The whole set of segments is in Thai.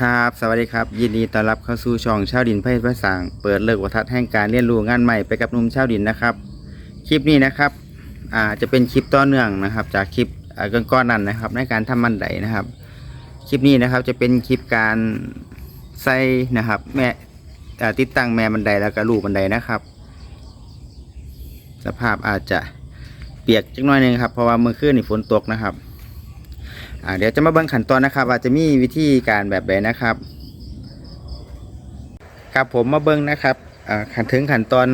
ครับ สวัสดีครับ ยินดีต้อนรับเข้าสู่ช่องชาวดินไพ่ภาษางเปิดเลิกวัฒนแห่งการเรียนรู้งานใหม่ไปกับนุ่มชาวดินนะครับ คลิปนี้นะครับอ่าจะเป็นคลิปต่อเนื่องนะครับ จากคลิปอ่าก่อนๆนั้นนะครับ ในการทำมันไดนะครับ คลิปนี้นะครับจะเป็นคลิปการใส่นะครับ แม่ติดตั้งแม่บันไดแล้วก็ลูกบันไดนะครับ สภาพอาจจะเปียกจักหน่อยหนึงครับเพราะว่าเมื่อคืนนี่ฝนตกนะครับ อ่าเดี๋ยวจะมาเบิ่งขั้นตอนนะครับว่าจะมีวิธีการแบบใดนะครับ ครับผมมาเบิ่งนะครับอ่าขั้นถึงขั้นตอน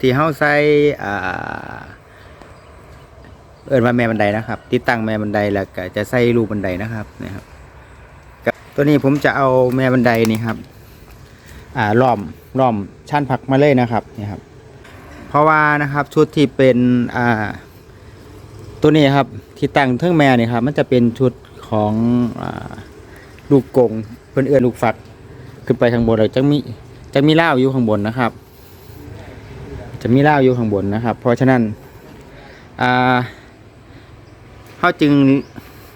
ที่เฮาใส่อ่าเอิ้นว่าแม่บันไดนะครับ ติดตั้งแม่บันไดแล้วก็จะใส่รูบันไดนะครับนะครับ ตัวนี้ผมจะเอาแม่บันไดนี่ครับ อ่าล้อมล้อมชั้นผักมาเลยนะครับนี่ครับ เพราะว่านะครับชุดที่เป็นอ่าตัวนี้ครับที่ตั้งเทิงแม่นี่ครับ มันจะเป็นชุด ของอลูกกงเพื่อนเอื้อนลูกฝัก ขึ้นไปข้างบนเลยจะมีจะมีเล่าอยู่ข้างบนนะครับ จะมีเล่าอยู่ข้างบนนะครับ เพราะฉะนั้นอ่าเขาจึง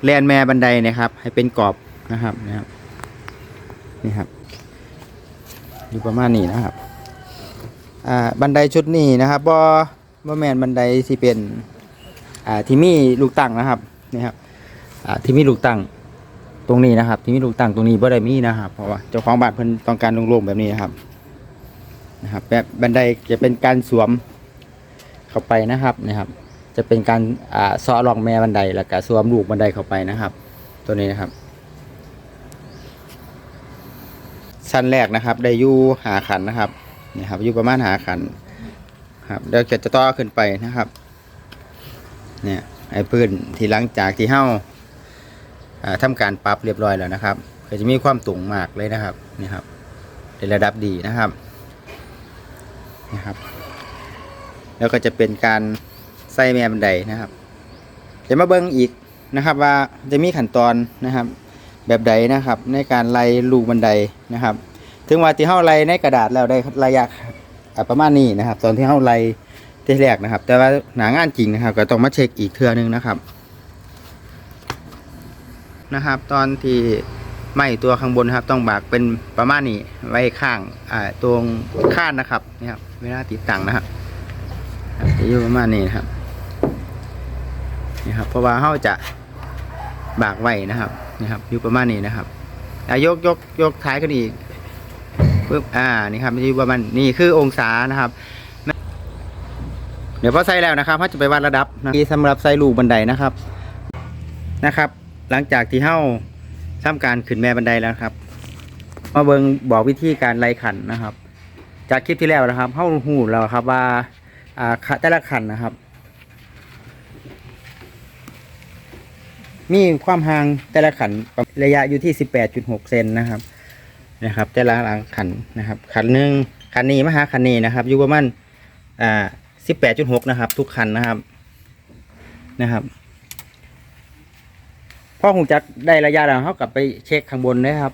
แลนแม่บันไดนะครับ ให้เป็นกรอบนะครับนะครับนี่ครับอยู่ประมาณนี้นะครับอ่าบันไดชุดนี้นะครับบ่บ่แมนบันไดที่เป็นอ่าที่มีลูกตั้งนะครับนี่ครับ ที่มีลูกตั้งตรงนี้นะครับ ที่มีลูกตั้งตรงนี้บ่ได้มีนะครับ เพราะว่าเจ้าของบ้านเพิ่นต้องการโล่งๆแบบนี้นะครับนะครับแบบบันไดจะเป็นการสวมเข้าไปนะครับนะครับ จะเป็นการอ่าซ้อรองแม่บันไดแล้วก็สวมลูกบันไดเข้าไปนะครับ ตัวนี้นะครับชั้นแรกนะครับ ได้อยู่หาขันนะครับนี่ครับอยู่ประมาณหาขันครับเดี๋ยวจะต่อขึ้นไปนะครับ เนี่ยไอ้พื้นที่หลังจากที่เฮ้า อ่าทำการปรับเรียบร้อยแล้วนะครับก็จะมีความตุงมากเลยนะครับนี่ครับในระดับดีนะครับนี่ครับ แล้วก็จะเป็นการใส่แม่บันไดนะครับจะมาเบิ้งอีกนะครับว่าจะมีขั้นตอนนะครับ แบบใดนะครับ ในการไล่ลูกบันไดนะครับ ถึงว่าที่เฮ้าไล่ในกระดาษแล้วได้ระยะประมาณนี้นะครับ ตอนที่เฮ้าไล่ที่แรกนะครับ แต่ว่าหนางานจริงนะครับ ก็ต้องมาเช็คอีกเทื่อนึงนะครับ นะครับ ตอนที่ไหม้ตัวข้างบนครับ ต้องบากเป็นประมาณนี้ไว้ข้างอ่าตรงข้านนะครับนี่ครับเวลาติดตั้งนะครับจะอยู่ประมาณนี้นะครับนี่ครับเพราะว่าเขาจะบากไว้นะครับนี่ครับอยู่ประมาณนี้นะครับอะยกยกยกท้ายขึ้นอีกปึ๊บอ่านี่ครับอยู่ประมาณนี่คือองศานะครับ เดี๋ยวพอใส่แล้วนะครับเขาจะไปวัดระดับนะสำหรับใส่ลูกบันไดนะครับนะครับ หลังจากที่เฮ้าทำการขึ้นแม่บันไดแล้วครับ มาเบิงบอกวิธีการไล่ขันนะครับ จากคลิปที่แล้วนะครับเฮ้าหูแล้วครับว่าอ่าแต่ละขันนะครับ มีความห่างแต่ละขันระยะอยู่ที่18.6เซนนะครับนะครับ แต่ละหลังขันนะครับ ขันหนึ่งขันนี้มหาขันนี้นะครับอยู่ประมาณอ่าสิบแปดจุดหกนะครับ ทุกคันนะครับนะครับ พ่อคงจักได้ระยะแล้วเขากลับไปเช็คข้างบนนะครับ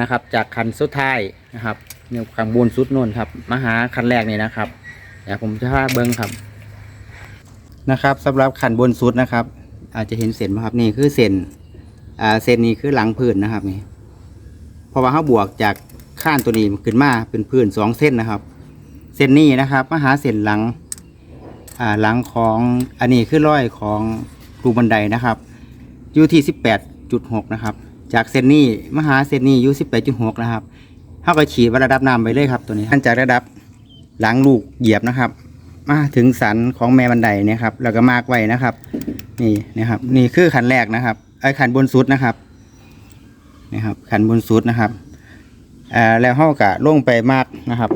นะครับ จากคันสุดท้ายนะครับเนี่ยข้างบนสุดโน่นครับมาหาคันแรกนี่นะครับเดี๋ยวผมจะพาเบิ้งครับนะครับสำหรับคันบนสุดนะครับ อาจจะเห็นเส้นไหมครับนี่คือเส้นอ่าเส้นนี้คือหลังพื้นนะครับนี่เพราะว่าเขาบวกจากข้านตัวนี้ขึ้นมาเป็นพื้นสองเส้นนะครับ เส้นนี้นะครับมาหาเส้นหลังอ่าหลังของอันนี้คือร้อยของรูบันไดนะครับ อยู่ที่สิบแปดจุดหกนะครับ จากเส้นนี้มาหาเส้นนี้อยู่สิบแปดจุดหกนะครับเท่ากับฉีดวัดระดับน้ำไปเลยครับตัวนี้ท่านจากระดับหลังลูกเหยียบนะครับ มาถึงสันของแม่บันไดเนี่ยครับแล้วก็มากไว้นะครับ นี่นะครับ นี่คือขันแรกนะครับไอ้ขันบนสุดนะครับนี่ครับขันบนสุดนะครับอ่าแล้วเท่ากับลงไปมากนะครับ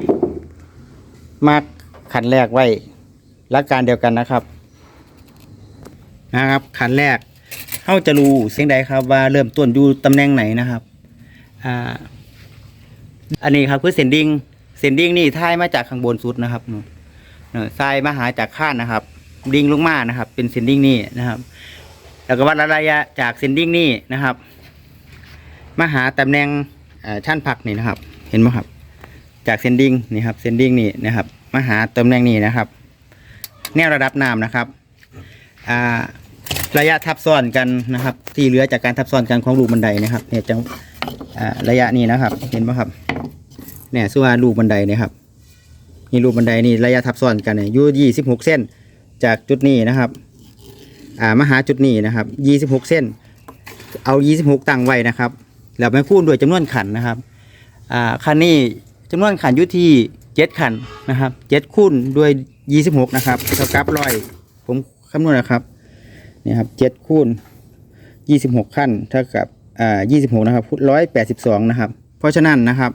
มากขันแรกไว้หลักการเดียวกันนะครับนะครับขันแรก เขาจะรู้เสียงใดครับว่าเริ่มต้นอยู่ตำแหน่งไหนนะครับอ่าอันนี้ครับคือเซนดิ้งเซนดิ้งนี่ท้ายมาจากข้างบนสุดนะครับเนอะทรายมาหาจากข้านนะครับ ดิ้งลงมานะครับ เป็นเซนดิ้งนี่นะครับ แล้วก็วัดระยะจากเซนดิ้งนี่นะครับมาหาตำแหน่งชั้นผักนี่นะครับ เห็นไหมครับ จากเซนดิ้งนี่ครับเซนดิ้งนี่นะครับมาหาตำแหน่งนี้นะครับ แนวระดับน้ำนะครับอ่า ระยะทับซ้อนกันนะครับ ที่เหลือจากการทับซ้อนกันของรูบันไดนะครับ เนี่ยจังระยะนี้นะครับ เห็นไหมครับ เนี่ยส่วนรูปบันไดเนี่ยครับนี่รูปบันไดนี่ระยะทับซ้อนกันเนี่ยอยู่ยี่สิบหกเส้นจากจุดนี้นะครับ อ่ามาหาจุดนี้นะครับยี่สิบหกเส้น เอายี่สิบหกตั้งไว้นะครับแล้วไปคูณด้วยจำนวนขันนะครับ อ่าคันนี้จำนวนขันอยู่ที่เจ็ดขันนะครับเจ็ดคูณด้วยยี่สิบหกนะครับเท่ากับร้อยผมคำนวณนะครับ นี่ครับเจ็ดคูณยี่สิบหกขั้นเท่ากับอ่ายี่สิบหกนะครับร้อยแปดสิบสองนะครับ เพราะฉะนั้นนะครับ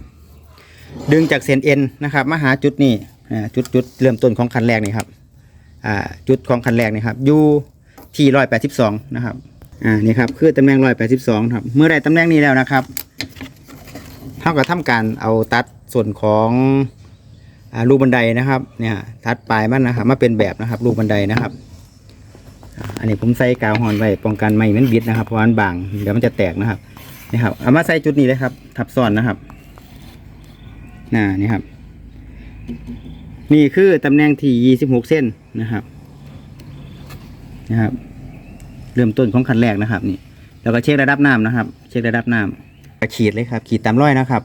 ดึงจากเส้นเอ็นนะครับมาหาจุดนี้อ่าจุดจุดเริ่มต้นของคันแรกนี่ครับอ่าจุดของคันแรกนี่ครับอยู่ที่ร้อยแปดสิบสองนะครับอ่านี่ครับคือตำแหน่งร้อยแปดสิบสองครับ เมื่อได้ตำแหน่งนี้แล้วนะครับเท่ากับทำการเอาตัดส่วนของอารูบันไดนะครับเนี่ยตัดปลายมันนะครับมาเป็นแบบนะครับรูบันไดนะครับ อันนี้ผมใส่กาวหอนไว้ป้องกันไม่ให้มันบิดนะครับเพราะว่ามันบางเดี๋ยวมันจะแตกนะครับนี่ครับเอามาใส่จุดนี้เลยครับ ทับซ้อนนะครับน่านี่ครับ นี่คือตำแหน่งที่ 26 เส้นนะครับนะครับ เริ่มต้นของคันแรกนะครับ นี่แล้วก็เช็คระดับน้ำนะครับ เช็คระดับน้ำขีดเลยครับ ขีดตามร้อยนะครับ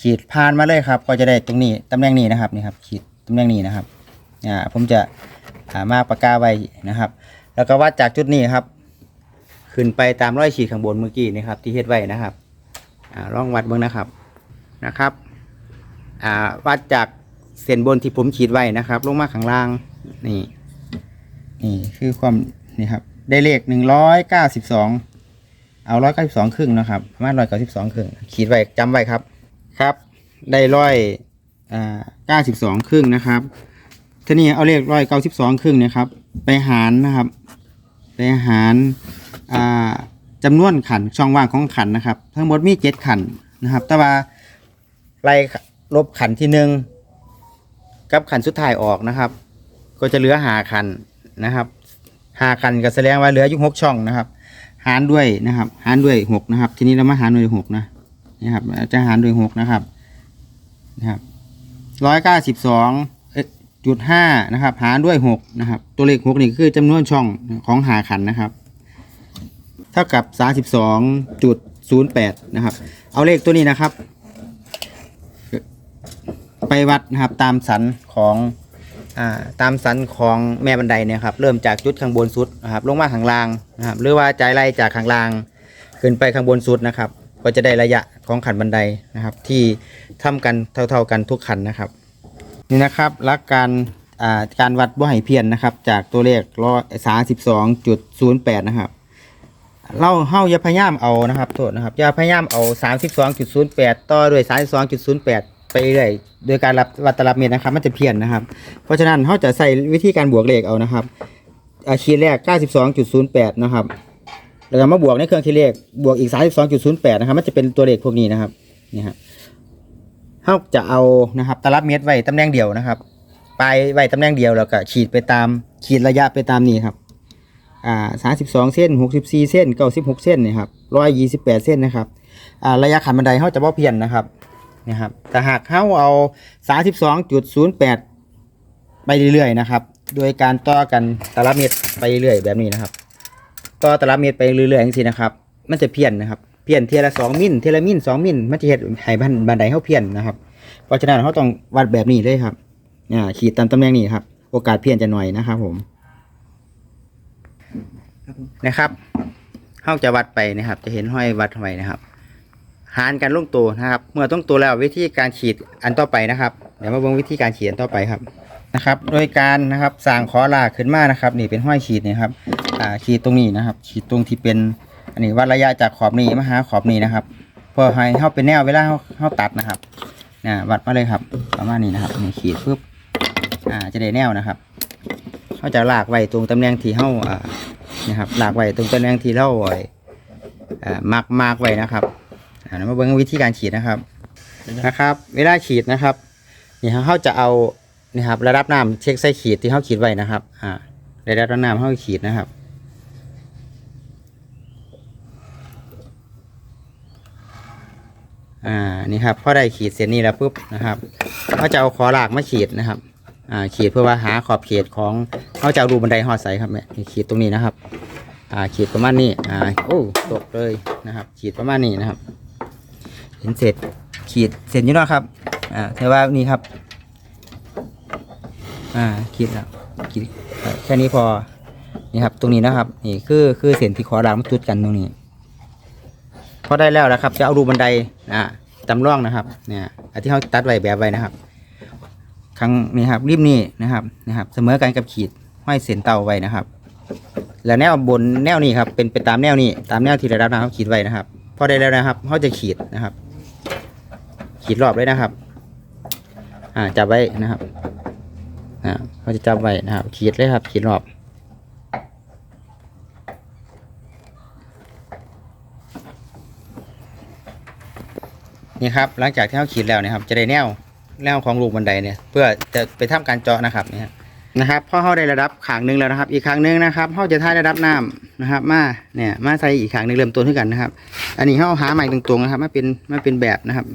ขีดผ่านมาเลยครับ ก็จะได้ตรงนี้ตำแหน่งนี้นะครับนี่ครับ ขีดตำแหน่งนี้นะครับอ่าผมจะ หามาปากกาไว้นะครับ แล้วก็วัดจากจุดนี้ครับ ขึ้นไปตามร้อยขีดข้างบนเมื่อกี้นี่ครับ ที่เฮ็ดไว้นะครับอ่าลองวัดเบิ่งนะครับนะครับอ่าวัดจากเส้นบนที่ผมขีดไว้นะครับ ลงมาข้างล่างนี่นี่คือความนี่ครับได้เลขหนึ่งร้อยเก้าสิบสองเอาร้อยเก้าสิบสองครึ่งนะครับประมาณร้อยเก้าสิบสองครึ่งขีดไว้จำไว้ครับครับ ได้ร้อยอ่าเก้าสิบสองครึ่งนะครับ ทีนี้เอาเลขร้อยเก้าสิบสองครึ่งเนะครับ ไปหารนะครับ ไปหารอ่าจำนวนขันช่องว่างของขันนะครับ ทั้งหมดมีเจ็ดขันนะครับ แต่ว่าไล่ลบขันที่หนึ่งกับขันสุดท้ายออกนะครับ ก็จะเหลือหาขันนะครับหาขันก็แสดงว่าเหลืออยู่หกช่องนะครับ หารด้วยนะครับ หารด้วยหกนะครับ ทีนี้เรามาหารด้วยหกนะนะครับจะหารด้วยหกนะครับนะครับร้อยเก้าสิบสอง จุดห้านะครับ หารด้วยหกนะครับ ตัวเลขหกนี่คือจำนวนช่องของหาขันนะครับ เท่ากับสาสิบสองจุดศูนย์แปดนะครับ เอาเลขตัวนี้นะครับ ไปวัดนะครับตามสันของตามสันของแม่บันไดเนี่ยครับเริ่มจากจุดข้างบนสุดนะครับลงมาข้างล่างนะครับหรือว่าใจไล่จากข้างล่าง ขึ้นไปข้างบนสุดนะครับ ก็จะได้ระยะของขันบันไดนะครับ ที่ทำกันเท่าๆกันทุกขันนะครับ นี่นะครับหลักการการวัดบ่ให้เพี้ยนนะครับ จากตัวเลขร้อยสาสิบสองจุดศูนย์แปดนะครับเราเฮาอย่าพยายามเอานะครับโทษนะครับอย่าพยายามเอาสามสิบสองจุดศูนย์แปดต่อด้วยสามสิบสองจุดศูนย์แปดไปเรื่อยโดยการรับวัดตลับเมตรนะครับ มันจะเพี้ยนนะครับ เพราะฉะนั้นเขาจะใส่วิธีการบวกเลขเอานะครับอาคีดแรก 92.08 นะครับแล้วก็มาบวกในเครื่องคิดเลขบวกอีก 32.08 นะครับ มันจะเป็นตัวเลขพวกนี้นะครับนี่ครับ เขาจะเอานะครับตลับเมตรไว้ตำแหน่งเดียวนะครับปลายไว้ตำแหน่งเดียวแล้วก็ขีดไปตามขีดระยะไปตามนี้ครับอ่า32เส้น64เส้น96เส้นนี่ครับ128เส้นนะครับอ่าระยะขันบันไดเขาจะบ่เพี้ยนนะครับนะครับแต่หากเขาเอา32.08ไปเรื่อยๆนะครับ โดยการต่อกันตลับเมตรไปเรื่อยๆแบบนี้นะครับ ต่อตลับเมตรไปเรื่อยๆอย่างนี้นะครับ มันจะเพี้ยนนะครับ เพี้ยนเทียละ2มิลเทียละมิล2มิลมันจะเห็นให้บันบันไดเขาเพี้ยนนะครับ เพราะฉะนั้นเขาต้องวัดแบบนี้เลยครับอ่าขีดตามตำแหน่งนี้ครับ โอกาสเพี้ยนจะหน่อยนะครับผมนะครับเขาจะวัดไปนะครับ จะเห็นห้อยวัดไว้นะครับ หารกันลงตัวนะครับ เมื่อต้องตัวแล้ววิธีการขีดอันต่อไปนะครับ เดี๋ยวมาเบิ่งวิธีการขีดอันต่อไปครับนะครับ โดยการนะครับสร้างขอลาขึ้นมานะครับ นี่เป็นห้อยขีดนี่ครับ อ่าขีดตรงนี้นะครับ ขีดตรงที่เป็น อันนี้วัดระยะจากขอบนี้มาหาขอบนี้นะครับเพื่อให้เข้าเป็นแนวเวลาเขาเขาตัดนะครับนะวัดมาเลยครับประมาณนี้นะครับนี่ขีดปุ๊บอ่าจะได้แนวนะครับเขาจะลากไว้ตรงตำแหน่งที่เข้าอ่านะครับลากไว้ตรงตำแหน่งที่เราไว้อ่ามาร์กมาร์กไว้นะครับอ่ามาเบิ่งวิธีการฉีดนะครับนะครับ เวลาฉีดนะครับนี่เขาจะเอานี่ครับระดับน้ำเช็คใส่ขีดที่เขาขีดไว้นะครับอ่าระดับน้ำเขาขีดนะครับ อ่านี่ครับพอได้ขีดเสร็จนี่แล้วปุ๊บนะครับเขาจะเอาขอหลากมาขีดนะครับอ่าขีดเพื่อว่าหาขอบเขตของเขาจะเอารูบันไดหอดใสครับเนี่ยขีดตรงนี้นะครับอ่าขีดประมาณนี้อ่าโอ้ตกเลยนะครับ ขีดประมาณนี้นะครับ เห็นเสร็จขีดเสร็จอยู่เนาะครับอ่าแต่ว่านี่ครับอ่าขีดแล้วขีดแค่นี้พอนี่ครับตรงนี้นะครับนี่คือคือเส้นที่ขอรางมันจุดกันตรงนี้ พอได้แล้วนะครับ จะเอารูบันไดอ่าจำลองนะครับ เนี่ยอันที่เขาตัดไว้แบบไว้นะครับ ครั้งนี้ครับริมนี้นะครับนะครับ เสมอกันกับขีดห้อยเส้นเตาไว้นะครับ แล้วแนวบนแนวนี้ครับ เป็นไปตามแนวนี้ ตามแนวที่ได้รับนะครับขีดไว้นะครับ พอได้แล้วนะครับเขาจะขีดนะครับ ขีดรอบเลยนะครับ อ่าจับไว้นะครับอ่าเขาจะจับไว้นะครับ ขีดเลยครับ ขีดรอบ นี่ครับหลังจากที่เขาขีดแล้วเนะครับ จะได้แนวแนวของลูกบันไดเนี่ยเพื่อจะไปทำการเจาะนะครับนี่ฮะนะครับพอเขาได้ระดับขางหนึ่งแล้วนะครับ อีกขางหนึ่งนะครับเขาจะท่ายระดับน้ำนะครับ มาเนี่ยมาใส่อีกขางหนึ่งเริ่มต้นขึ้นกันนะครับ อันนี้เขาหาใหม่ตรงๆนะครับมาเป็นมาเป็นแบบนะครับ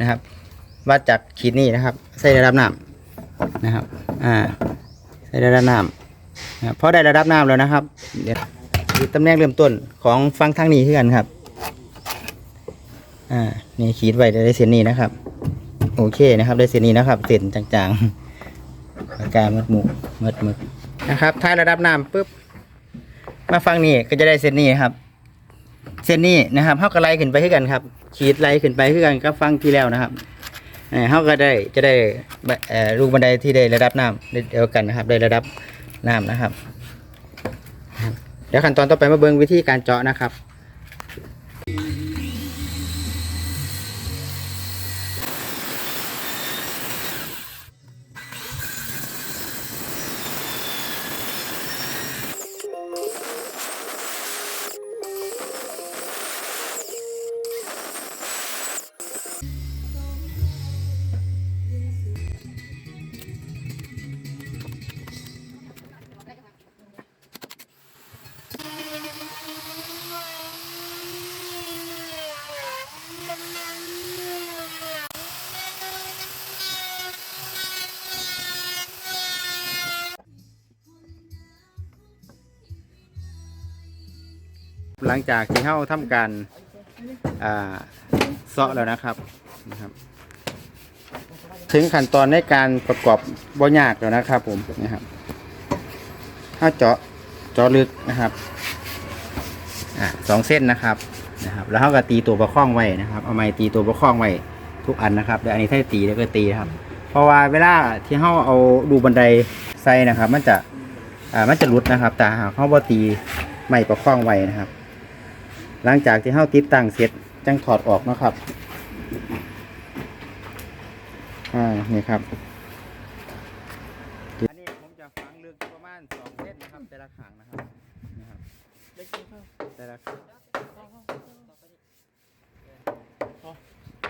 นะครับวัดจากขีดนี้นะครับ ใส่ระดับน้ำนะครับอ่าใส่ระดับน้ำนะครับพอได้ระดับน้ำแล้วนะครับเดี๋ยวตำแหน่งเริ่มต้นของฟังทางนี้ขึ้นกันครับ อ่า นี่ขีดไว้ได้เส้นนี้นะครับ โอเคนะครับ ได้เส้นนี้นะครับ เส้นจางๆปากกามดหมุกมัดหมึกนะครับท้ายระดับน้ำปุ๊บ มาฟังนี่ก็จะได้เส้นนี้ครับ เส้นนี้นะครับเขาก็ไล่ขึ้นไปขึ้นกันครับ ขีดไล่ขึ้นไปขึ้นกันก็ฟังที่แล้วนะครับเอ่อเขาก็ได้จะได้ลูกบันไดที่ได้ระดับน้ำเดียวกันนะครับ ได้ระดับน้ำนะครับครับเดี๋ยวขั้นตอนต่อไปมาเบิ่งวิธีการเจาะนะครับ หลังจากที่เขาทำการอ่าเซาะแล้วนะครับนะครับ ถึงขั้นตอนในการประกอบบ่ยากแล้วนะครับ ผมนะครับถ้าเจาะเจาะลึกนะครับอ่าสองเส้นนะครับนะครับ แล้วเขาก็ตีตัวประคองไว้นะครับ เอาไม้ตีตัวประคองไว้ทุกอันนะครับเดี๋ยวอันนี้ถ้าตีแล้วก็ตีครับ เพราะว่าเวลาที่เขาเอาดูบันไดใส่นะครับ มันจะอ่ามันจะหลุดนะครับแต่หากเขาบ่ตีไม้ประคองไว้นะครับ หลังจากที่เฮาติดตั้งเสร็จจังถอดออกเนาะครับอ่านี่ครับอันนี้ผมจะฝังลึกประมาณสองเซนนะครับ แต่ละขางนะครับนี่ครับแต่ละขาง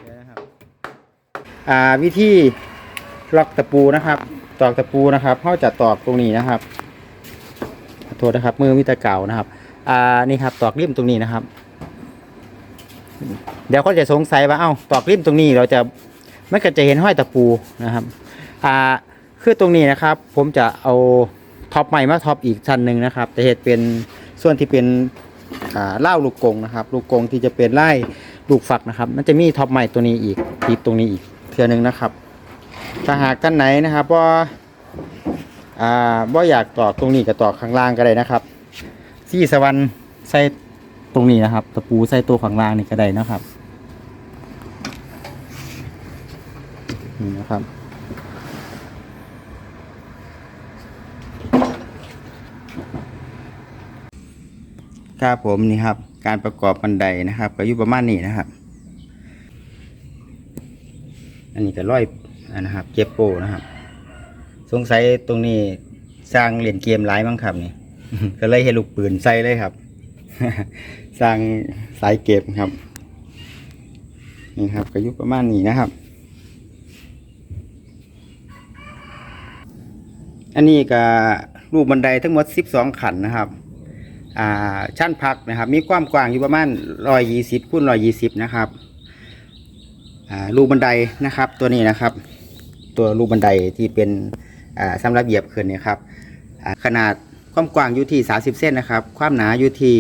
เดี๋ยวนะครับอ่าวิธีล็อกตะปูนะครับ ตอกตะปูนะครับเขาจะตอกตรงนี้นะครับขอโทษนะครับมือมีแตะเก่านะครับ อ่านี่ครับตอกริมตรงนี้นะครับ เดี๋ยวก็จะสงสัยว่าเอ้าตอกริมตรงนี้เราจะไม่ก็จะเห็นห้อยตะปูนะครับอ่าคือตรงนี้นะครับ ผมจะเอาท็อปใหม่มาท็อปอีกชั้นหนึ่งนะครับ แต่เหตุเป็นส่วนที่เป็นอ่าเล่าลูกกงนะครับ ลูกกงที่จะเป็นไล่ลูกฝักนะครับ มันจะมีท็อปใหม่ตัวนี้อีกติดตรงนี้อีกเทือนึงนะครับ ถ้าหากท่านไหนนะครับว่าอ่าว่าอยากตอกตรงนี้ก็ตอกข้างล่างก็ได้นะครับ ซี่สวรรค์ใส่ตรงนี้นะครับ ตะปูใส่ตัวข้างล่างนี่ก็ได้นะครับนี่นะครับครับผมนี่ครับ การประกอบบันไดนะครับ ก็อยู่ประมาณนี้นะครับ อันนี้ก็ร้อยอนนะครับ เก็บโปนะครับ สงสัยตรงนี้สร้างเล่นเกมหลายมั้งครับนี่ ก็เลยให้ลูกปืนใส่เลยครับ สร้างสายเก็บครับ นี่ครับก็ยู่ประมาณนี้นะครับ อันนี้ก็รูปบันไดทั้งหมด 12 ขันนะครับ อ่าชั้นพักนะครับ มีความกว้างอยู่ประมาณ 120คูณ120 นะครับ อ่ารูบันไดนะครับ ตัวนี้นะครับ ตัวรูบันไดที่เป็นอ่าสำหรับเหยียบขึ้นเนี่ยครับ ขนาด ความกว้างอยู่ที่ 30 เส้นนะครับ ความหนาอยู่ที่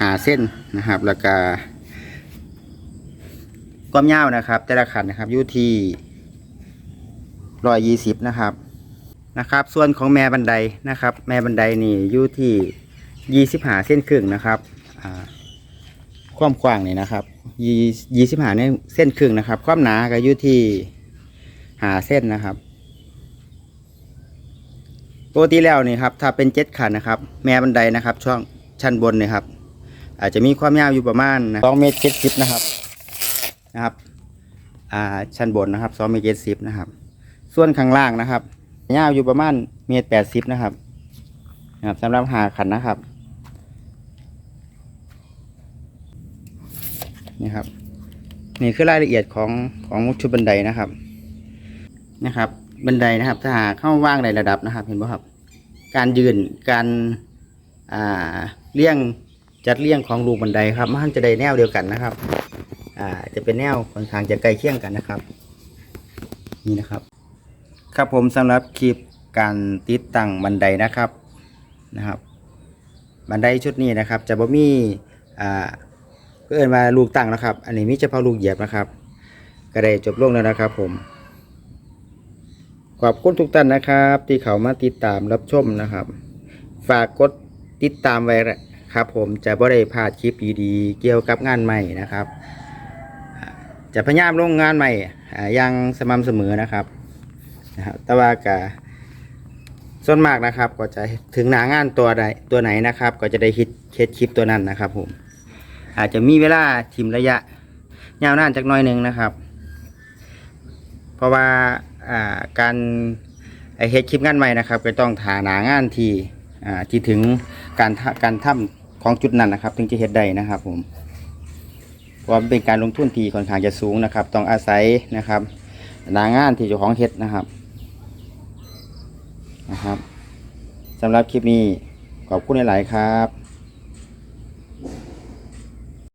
หาเส้นนะครับ แล้วก็ความยาวนะครับ แต่ละขันนะครับอยู่ที่ร้อยยี่สิบนะครับนะครับ ส่วนของแม่บันไดนะครับ แม่บันไดนี่อยู่ที่ยี่สิบหาเส้นครึ่งนะครับความกว้างนี่นะครับยี่ยี่สิบหาเนี่ยเส้นครึ่งนะครับ ความหนาก็อยู่ที่หาเส้นนะครับ ปกติแล้วนี่ครับถ้าเป็นเจ็ดขันนะครับ แม่บันไดนะครับ ช่วงชั้นบนนี่ครับ อาจจะมีความยาวอยู่ประมาณสองเมตรเจ็ดสิบนะครับนะครับอ่าชั้นบนนะครับสองเมตรเจ็ดสิบนะครับ ส่วนข้างล่างนะครับยาวอยู่ประมาณเมตรแปดสิบนะครับนะครับสำหรับหาขันนะครับนี่ครับนี่คือรายละเอียดของของชุดบันไดนะครับนะครับ บันไดนะครับ ถ้าหากเข้าว่างในระดับนะครับ เห็นป่ะครับ การยืนการอ่าเลี่ยงจัดเลี่ยงของรูปบันไดครับมันจะได้แนวเดียวกันนะครับ อ่าจะเป็นแนวค่อนข้างจะใกล้เคียงกันนะครับ นี่นะครับ ครับผมสำหรับคลิปการติดตั้งบันไดนะครับนะครับ บันไดชุดนี้นะครับ จะบ่มีอ่าเพื่อนมาลูกตั้งนะครับ อันนี้มีเฉพาะลูกเหยียบนะครับ ก็ได้จบลงแล้วนะครับผม ขอบคุณทุกท่านนะครับ ที่เขามาติดตามรับชมนะครับ ฝากกดติดตามไว้ครับ ผมจะบ่ได้พลาดคลิปดีๆเกี่ยวกับงานใหม่นะครับ จะพยายามลงงานใหม่อย่างสม่ำเสมอนะครับนะครับแต่ว่ากะส่วนมากนะครับ ก็จะถึงหนางานตัวใดตัวไหนนะครับ ก็จะได้ฮิตเคสคลิปตัวนั้นนะครับ ผม อาจจะมีเวลาทิมระยะ ยาวนานจักน้อยหนึ่งนะครับ เพราะว่า อ่าการเฮ็ดคลิปงานใหม่นะครับ ก็ต้องฐานางานที่อ่าที่ถึงการทะการทำของจุดนั้นนะครับ ถึงจะเฮ็ดได้นะครับ ผมเพราะว่าเป็นการลงทุนที่ค่อนข้างจะสูงนะครับ ต้องอาศัยนะครับหนางานที่เจ้าของเฮ็ดนะครับนะครับสำหรับคลิปนี้ขอบคุณหลาย ๆ ครับ